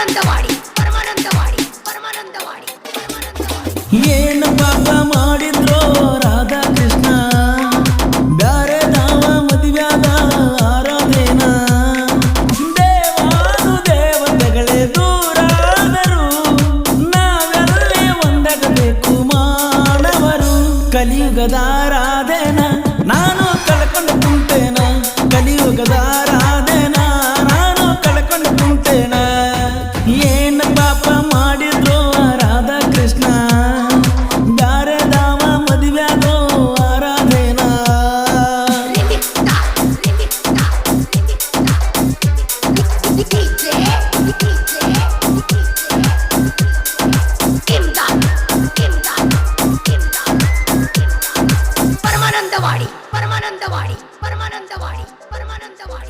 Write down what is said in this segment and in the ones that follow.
ಪರಮಾನಂದವಾಡಿ ಪರಮಾನಂದವಾಡಿ ಪರಮಾನಂದವಾಡಿ ಏನು ಪಾಪ ಮಾಡಿದ್ರೋ ರಾಧಾ ಕೃಷ್ಣ ಬ್ಯಾರೆ ದಾವ ಮದುವ್ಯಾದ ಆರಾಧೇನ? ದೇವಾನು ದೇವತೆಗಳೇ ದೂರಾದರು. ನಾವೆಲ್ಲೇ ಒಂದಾಗಬೇಕು ಮಾನವರು. ಕಲಿಯುಗದ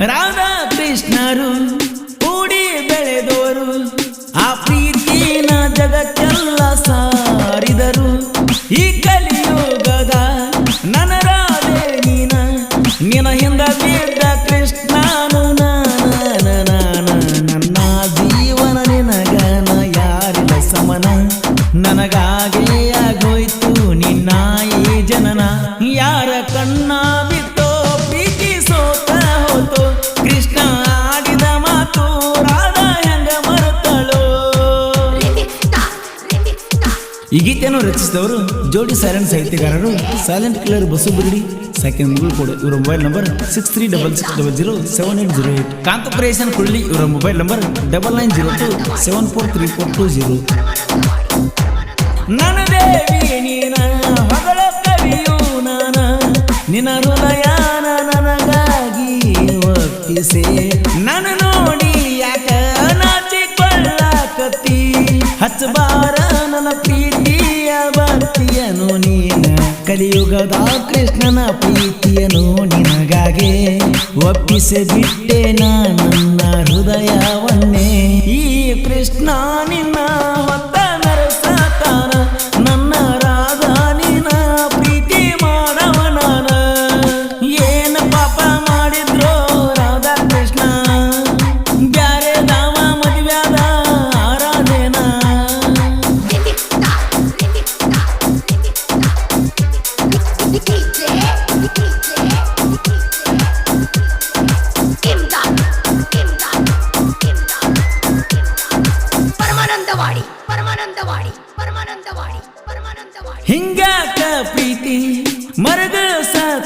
ರಾಧಾ ಕೃಷ್ಣರು ಕೂಡಿ ಬೆಳೆದೋರು ಆ ಪ್ರೀತಿನ ಜಗತ್ತೆಲ್ಲ ಸಾರಿದರು. ಈ ಕಲಿಯುಗದ ನನ್ನ ರಾಧೆ ನೀನ ನಿನ ಹಿಂದ ಈ ಗೀತೆಯನ್ನು ರಚಿಸಿದವರು ಜೋಡಿ ಸೈಲೆಂಟ್ ಸಾಹಿತ್ಯಗಾರರು ಸೈಲೆಂಟ್ ಕಿಲ್ಲರ್ ಬಸು ಸೆಕೆಂಡ್ ಮುಗುಳು ಕೊಡು, ಇವರ mobile number six three double six double zero seven eight zero eight ಕಾಂತಪುರೇಶನ್ ಕುಳ್ಳಿ, ಇವರ mobile number double nine zero two seven four three four two zero ನನ್ನ ದೇವಿ ನೀನ ಮಗಳ ಕವಿಯು ನಾನ, ನಿನ್ನ ಹೃದಯ ನನಗಾಗಿ ಕಲಿಯುಗದ ಕೃಷ್ಣನ ಪ್ರೀತಿಯನು ನಿನಗಾಗೆ ಒಪ್ಪಿಸಿ ಬಿಟ್ಟೆ ನನ್ನ ಹೃದಯವನ್ನೇ. ಈ ಕೃಷ್ಣ ನಿನ್ನ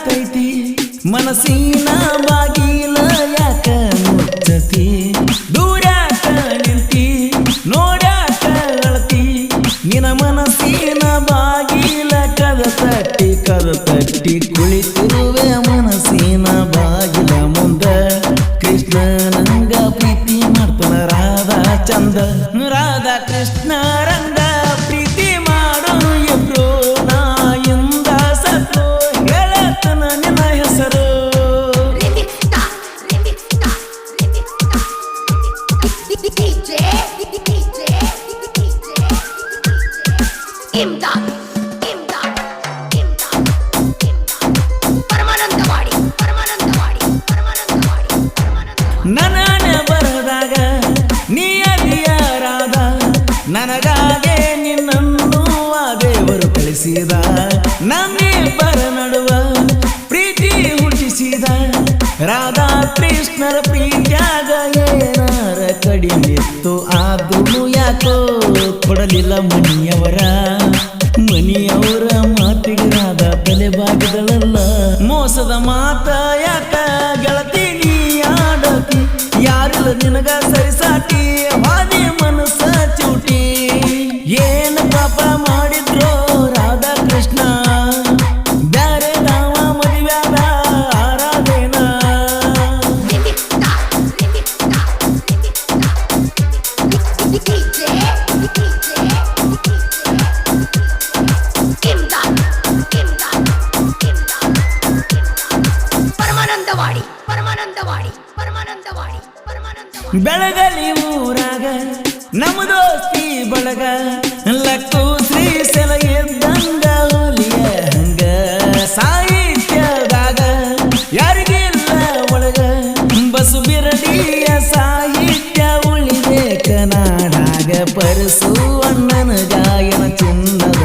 ಸಾತೈತಿ ಮನಸ್ಸಿನ ಬಾಗಿಲ ಯಾಕ ಮುಚ್ಚತಿ? ದೂರಾಕ ನಿಂತಿ, ನೋಡ್ಯಾಕ ಅಳತಿ? ನಿನ ಮನಸ್ಸಿನ ಬಾಗಿಲ ಕದ ತಟ್ಟಿ ಕದ ತಟ್ಟಿ ಕುಳಿತಿರುವೆ ಮನಸ್ಸಿನ ಬಾಗಿಲ ಮುಂದ. ಕೃಷ್ಣ ನಂಗ ಪ್ರೀತಿ ಮಾಡ್ತಾನ ರಾಧಾ ಚಂದ. ರಾಧಾ ಕೃಷ್ಣ ನನಗಾಗೆ ನಿನ್ನನ್ನು ಆ ದೇವರು ಕಳಿಸಿದ. ನನ್ನಿಬ್ಬರ ನಡುವ ಪ್ರೀತಿ ಹುಟ್ಟಿಸಿದ. ರಾಧಾ ಕೃಷ್ಣರ ಪ್ರೀತಿಯಾಗ ಏನಾರ ಕಡಿಮೆತ್ತು ಆದ್ರೂ ಯಾಕೋ ಕೊಡಲಿಲ್ಲ ಮನಿಯವರ ಮನಿಯವರ ಮಾತಿಗೆ ರಾಧಾ ತಲೆ ಬಾಗಿದಳಲ್ಲ. ಮೋಸದ ಮಾತ ಯಾಕ ಗೆಳತಿ ನೀ ಆಡತಿ? ಯಾರಿಲ್ಲ ನಿನಗ ಬೆಳಗಲಿ ಊರಾಗ, ನಮ್ಮ ದೋಸ್ತಿ ಬಳಗ, ಲಕ್ಕು ಶ್ರೀ ಸೆಲೆಯದ್ದಂಗ ಹುಲಿಯ ಹಂಗ. ಸಾಹಿತ್ಯದಾಗ ಯಾರಿಗಿಲ್ಲ ಒಳಗ? ಬಸು ಬಿರಡಿಯ ಸಾಹಿತ್ಯ ಉಳಿದೆ ಕನಾಡಾಗ ಪರಸು ಅಣ್ಣನ ಗಾಯನ ಚಿನ್ನದ